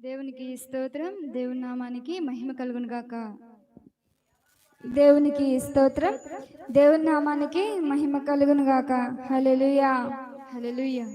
దేవునికి స్తోత్రం దేవుని నామానికి మహిమ కలుగును గాక. దేవునికి స్తోత్రం దేవుని నామానికి మహిమ కలుగును గాక. హలెలుయా హలెలుయా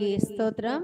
దేవునికి స్తోత్రం